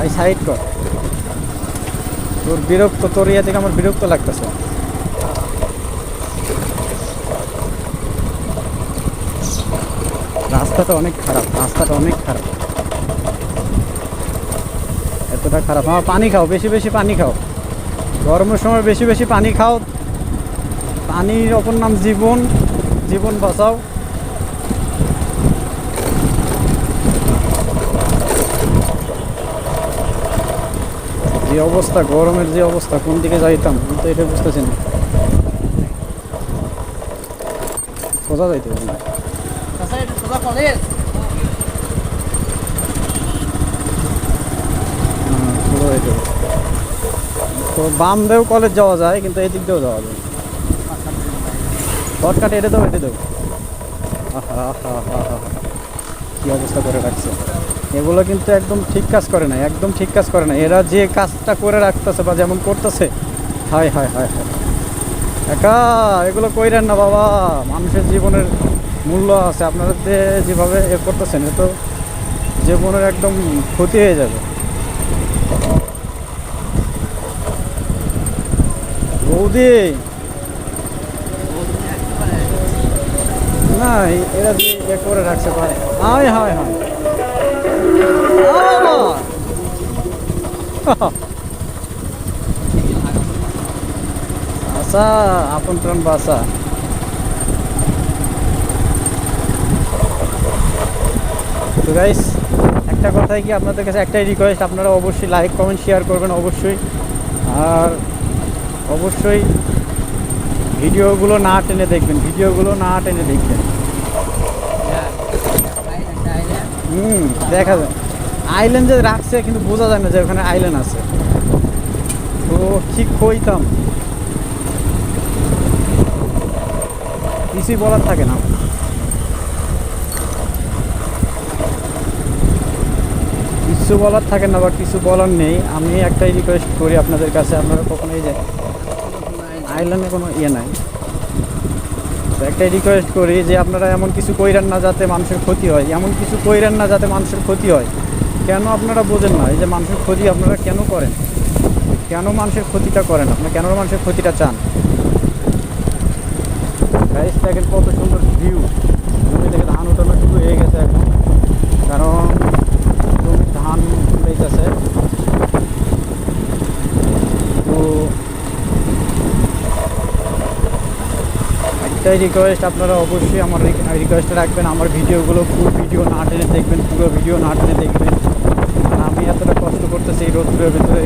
ভাই সাইড কর। তোর বিরক্ত, তোর ইয়ে থেকে আমার বিরক্ত লাগতেছে। রাস্তাটা অনেক খারাপ, রাস্তাটা অনেক খারাপ। এতটা খারাপ। আমার পানি খাও, বেশি বেশি পানি খাও। গরমের সময় বেশি বেশি পানি খাও। পানির অপর নাম জীবন। জীবন বাঁচাও। অবস্থা গরমের যে অবস্থা কোন দিকে যাইতাম? আমি তো এটা বুঝতেছি না। সোজা যাইতে হবে না। হ্যাঁ, তো বাম দিয়েও কলেজ যাওয়া যায় কিন্তু এই দিক দিয়েও যাওয়া যায়। শর্টকাট এটা দেবো এটা আহা। কি অবস্থা করে রাখছে। এগুলো কিন্তু একদম ঠিক কাজ করে না, একদম ঠিক কাজ করে না। এরা যে কাজটা করে রাখতেছে বা যেমন করতেছে, হায় হায় হায় হায়। একা, এগুলো কইরেন না বাবা, মানুষের জীবনের মূল্য আছে। আপনারা যে যেভাবে এ করতেছেন, এ তো জীবনের একদম ক্ষতি হয়ে যাবে। বৌদি! না, এরা যে এ করে রাখছে ভাই হায় হায় হায়। আশা আপন প্রাণ বাসা গাইস একটা কথাই কি আপনাদের কাছে একটাই রিকোয়েস্ট আপনারা অবশ্যই লাইক কমেন্ট শেয়ার করবেন অবশ্যই। আর অবশ্যই ভিডিওগুলো না টেনে দেখবেন, ভিডিওগুলো না টেনে দেখবেন। হুম, দেখা যায়। আইল্যান্ড যে রাখছে কিন্তু বোঝা যায় না যে ওখানে আইল্যান্ড আছে। তো ঠিক কইতাম? কিছুই বলার থাকে না। কিছু বলার থাকে না বা কিছু বলার নেই। আমি একটাই রিকোয়েস্ট করি আপনাদের কাছে। আপনারা কখনো এই যে আইল্যান্ডে কোনো ইয়ে নাই। তো একটাই রিকোয়েস্ট করি যে আপনারা এমন কিছু কইরেন না যাতে মানুষের ক্ষতি হয়। এমন কিছু কইরেন না যাতে মানুষের ক্ষতি হয়। কেন আপনারা বোঝেন না? এই যে মানুষের ক্ষতি আপনারা কেন করেন? কেন মানুষের ক্ষতিটা করেন? আপনারা কেন মানুষের ক্ষতিটা চান? গাইস কত সুন্দর একটাই রিকোয়েস্ট আপনারা অবশ্যই আমার রিকোয়েস্টে রাখবেন। আমার ভিডিওগুলো ফুল ভিডিও না টেনে দেখবেন, পুরো ভিডিও না টেনে দেখবেন। আর আমি এতটা কষ্ট করতেছি রোদ্রের ভিতরে।